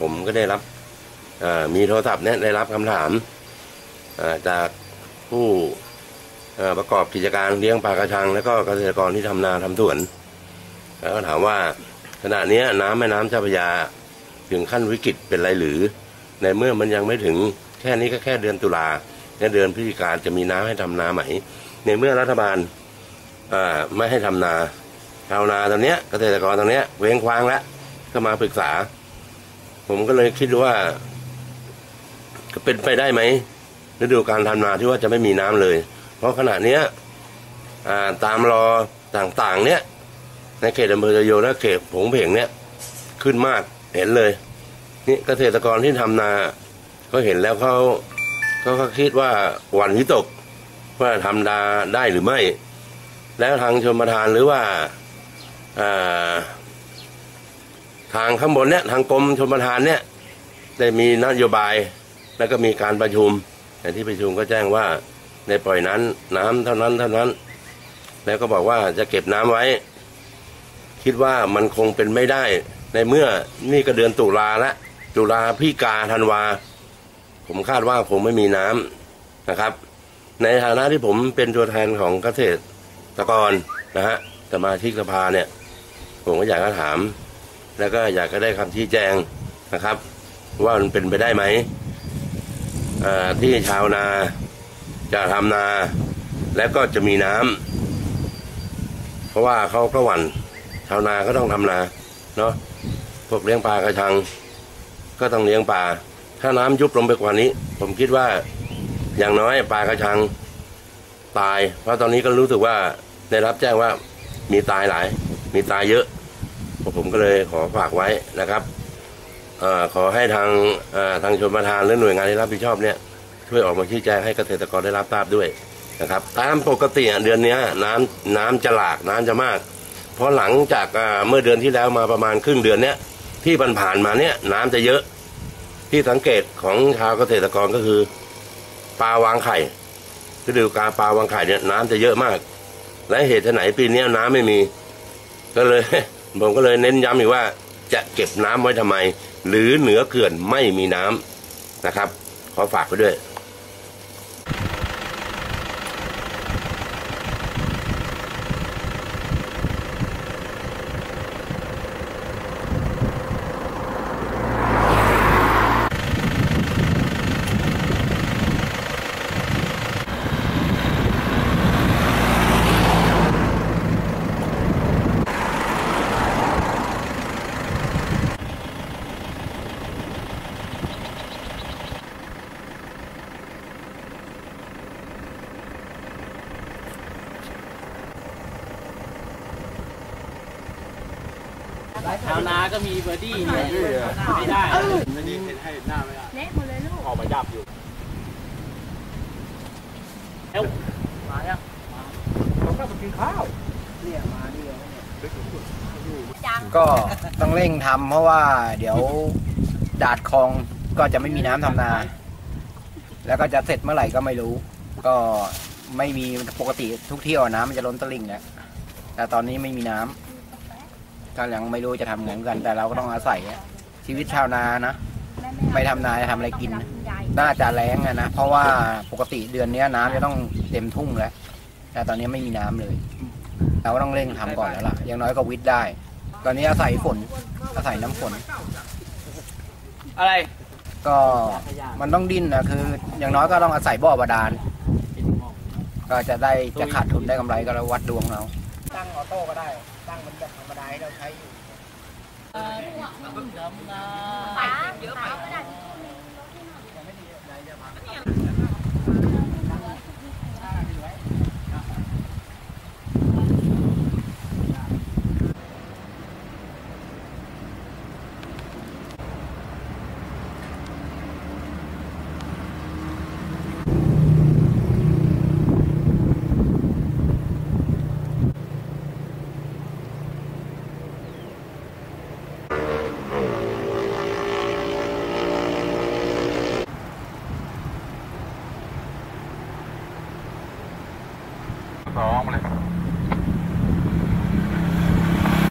ผมก็ได้รับมีโทรศัพท์เนี่ยได้รับคำถามจากผู้ประกอบกิจการเลี้ยงปลากระชัง แล้วก็เกษตรกรที่ทำนาทำสวนแล้วก็ถามว่าขณะนี้น้ำแม่น้ำเจ้าพระยาถึงขั้นวิกฤตเป็นไรหรือ ในเมื่อมันยังไม่ถึงแค่นี้ก็แค่เดือนตุลาในเดือนพฤศจิกาจะมีน้ำให้ทำนาไหม ในเมื่อรัฐบาลาไม่ให้ทำนาชาวนาตอนเนี้ยเกษตรกรตอนเนี้ยเว้งคว้างแล้วก็มาปรึกษา ผมก็เลยคิดว่าก็เป็นไปได้ไหมฤดูการทำนาที่ว่าจะไม่มีน้ำเลย เพราะขณะเนี้ยตามรอต่างๆ เนี้ยในเขตอำเภอโยและเขตผงเพงเนี้ยขึ้นมากเห็นเลย นี่เกษตรกรที่ทำนาเขาเห็นแล้วเขาเขาก็คิดว่าหวันวิตกว่าทำนาได้หรือไม่ แล้วทางชมประทานหรือว่าอ่า ทางข้างบนเนี่ยทางกรมชมประทานเนี่ยได้มีนโยบายแล้วก็มีการประชุมในที่ประชุมก็แจ้งว่าในปล่อยนั้นน้ำเท่านั้นเท่านั้น แล้วก็บอกว่าจะเก็บน้ำไว้ คิดว่ามันคงเป็นไม่ได้ ในเมื่อนี่ก็เดือนตุลาล้วตุลาพฤศจิกาธันวา ผมคาดว่าคงไม่มีน้ำนะครับ ในฐานะที่ผมเป็นตัวแทนของเกษตรกรนะฮะสมาชิกสภาเนี่ย ผมก็อยากจะถาม แล้วก็อยากจะได้คำชี้แจงนะครับ ว่ามันเป็นไปได้ไหมที่ชาวนาจะทำนา แล้วก็จะมีน้ำเพราะว่าเขาก็หวั่นชาวนาก็ต้องทำนาเนาะพวกเลี้ยงปลากระชัง ก็ต้องเลี้ยงปลาถ้าน้ำยุบลงไปกว่านี้ ผมคิดว่าอย่างน้อยปลากระชังตาย เพราะตอนนี้ก็รู้สึกว่าได้รับแจ้งว่ามีตายหลาย มีตายเยอะ ผมก็เลยขอฝากไว้นะครับอขอให้ทางทางชนประทานหรือหน่วยงานที่รับผิดชอบเนี่ยช่วยออกมาชี้แจงให้เกษตรกรได้รับทราบด้วยนะครับตามปกติเดือนนี้น้ำน้ำจะหลากน้ำจะมาก เพราะหลังจากเมื่อเดือนที่แล้วมาประมาณครึ่งเดือนเนี้ยที่ผ่านมาเนี่ยน้ำจะเยอะที่สังเกตของชาวเกษตรกรก็คือปลาวางไข่ฤดูกาลปลาวางไข่เนี่ยน้ำจะเยอะมาก และเหตุไหนปีนี้น้ำไม่มี ก็เลย ผมก็เลยเน้นย้ำอีกว่าจะเก็บน้ำไว้ทำไม หรือเหนือเขื่อนไม่มีน้ำนะครับ ขอฝากไปด้วย ชาวนาก็มีเบอร์ดี้เนี่ยไม่ได้ไม่ได้ให้หน้าไม่ได้เละหมดเลยลูกออกมายับอยู่แล้วมาเนี่ยเขาก็มากินข้าวเนี่ยมานี่เลยจังก็ต้องเร่งทำเพราะว่าเดี๋ยวดาดคลองก็จะไม่มีน้ำทำนา แล้วก็จะเสร็จเมื่อไหร่ก็ไม่รู้ ก็ไม่มีปกติทุกเที่ยวน้ำมันจะล้นตลิ่งแล้วแต่ตอนนี้ไม่มีน้ำ ก็ยังไม่รู้จะทำไงเหมือนกัน แต่เราก็ต้องอาศัยอะชีวิตชาวนานะ ไม่ทำนาจะทำอะไรกินน่าจะแรงอะนะ เพราะว่าปกติเดือนเนี้ยน้ำจะต้องเต็มทุ่งแล้ว แต่ตอนนี้ไม่มีน้ำเลย เราก็ต้องเร่งทำก่อนแล้วล่ะ อย่างน้อยก็วิทย์ได้ ตอนนี้อาศัยฝน อาศัยน้ำฝน อะไรก็มันต้องดิ้นนะคือ อย่างน้อยก็ต้องอาศัยบ่อบาดาล ก็จะได้จะขาดทุนได้กำไรก็แล้ววัดดวงเรา ตั้งออโต้ก็ได้ ตั้งมันแบบธรรมดา ให้เราใช้อยู่ป๋าเ